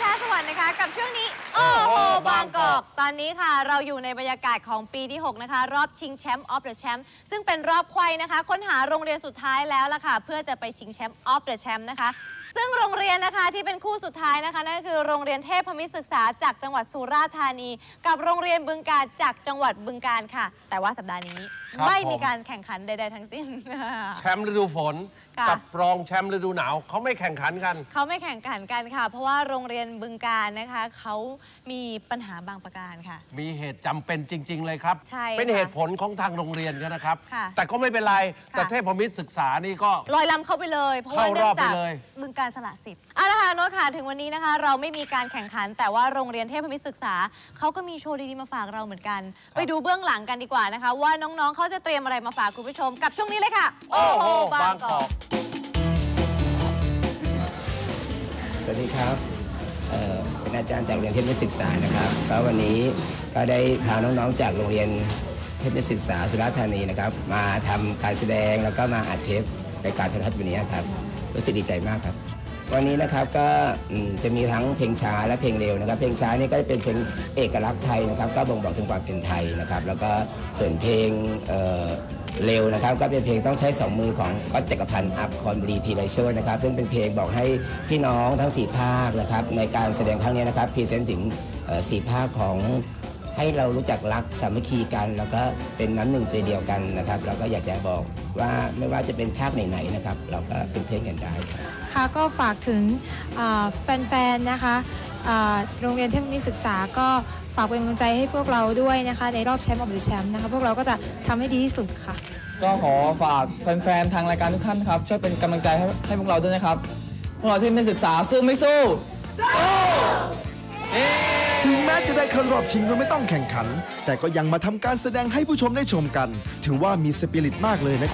แท้สวัสดิ์นะคะ กับช่วงนี้ โอ้โห บางกอก ตอนนี้ค่ะ เราอยู่ในบรรยากาศของปีที่ 6 นะคะ รอบชิงแชมป์ออฟเดอะแชมป์ซึ่งเป็นรอบควายนะคะ ค้นหาโรงเรียนสุดท้ายแล้วล่ะค่ะ เพื่อจะไปชิงแชมป์ออฟเดอะแชมป์นะคะ ซึ่งโรงเรียนนะคะที่เป็นคู่สุดท้ายนะคะนั่นก็คือโรงเรียนเทพพมิตรศึกษาจากจังหวัดสุราษฎร์ธานี กับโรงเรียนบึงการจากจังหวัดบึงการค่ะ แต่ว่าสัปดาห์นี้ไม่มีการแข่งขันใดๆทั้งสิ้น แชมป์ฤดูฝนค่ะ กับรองแชมป์ฤดูหนาวเขาไม่แข่งขันกัน เขาไม่แข่งขันกันค่ะ เพราะว่าโรงเรียนบึงการนะคะ เขามีปัญหาบางประการค่ะ มีเหตุจำเป็นจริง ๆ เลยครับ ใช่เป็นค่ะเหตุผลของทางโรงเรียนกันนะครับ ค่ะแต่ก็ไม่เป็นไร ค่ะ แต่เทพมิตรศึกษานี่ก็ ลอยลำเข้าไปเลย เพราะว่าเข้ารเนื่อองบจากไปเลย บึงการสละสิทธิ์เอาละค่ะโน้ตค่ะถึงวันนี้นะคะ เราไม่มีการแข่งขัน แต่ว่าโรงเรียนเทพมิตรศึกษาเขาก็มีโชว์ดีๆมาฝากเราเหมือนกัน ไปดูเบื้องหลังกันดีกว่านะคะ ว่าน้องๆเขาจะเตรียมอะไรมาฝากคุณผู้ชม กับช่วงนี้เลยค่ะ โอ้โห บางกอก วัสดีครับเเป็นอาจารย์จากโรงเรียนเทพมิตรศึกษานะครับแล้ววันนี้ก็ได้พาน้องๆจากโรงเรียนเทพมิตรศึกษาสุราษฎร์ธานีนะครับ มาทำการแสดงแล้วก็มาอัดเทปในการโทรทัศน์วันนี้ครับรู้สึกดีใจมากครับ วันนี้นะครับก็จะมีทั้งเพลงช้าและเพลงเร็วนะครับ เพลงช้านี่ก็จะเป็นเพลงเอกลักษณ์ไทยนะครับ ก็บ่งบอกถึงความเป็นไทยนะครับ แล้วก็ส่วนเพลงเเร็วนะครับ ก็เป็นเพลงต้องใช้สองมือของก็จักรพันธ์อัพคอนบรีทีไรโชว์นะครับ ซึ่งเป็นเพลงบอกให้พี่น้องทั้งสี่ภาคนะครับในการแสดงครั้งนี้นะครับพรีเซนต์ถึงสี่ภาคของ ให้เรารู้จักรักสามัคคีกัน แล้วก็เป็นน้ำหนึ่งใจเดียวกันนะครับ เราก็อยากจะบอกว่าไม่ว่าจะเป็นภาคไหนๆนะครับ เราก็เป็นเพื่อนกันได้ครับค่ะก็ฝากถึงอ่าแฟนๆนะคะอ่าโรงเรียนเทพมิตรศึกษาก็ฝากเป็นกำลังใจให้พวกเราด้วยนะคะ ในรอบแชมป์ออฟเดอะแชมป์นะคะ พวกเราก็จะทำให้ดีที่สุดค่ะ ก็ขอฝากแฟนๆทางรายการทุกท่านครับช่วยเป็นกำลังใจให้ให้พวกเราด้วยนะครับ พวกเราที่ไม่ศึกษาสู้ไม่สู้ถึงแม้จะได้ เข้ารอบชิงโดยไม่ต้องแข่งขัน แต่ก็ยังมาทำการแสดงให้ผู้ชมได้ชมกัน ถือว่ามีสปิริตมากเลยนะครับ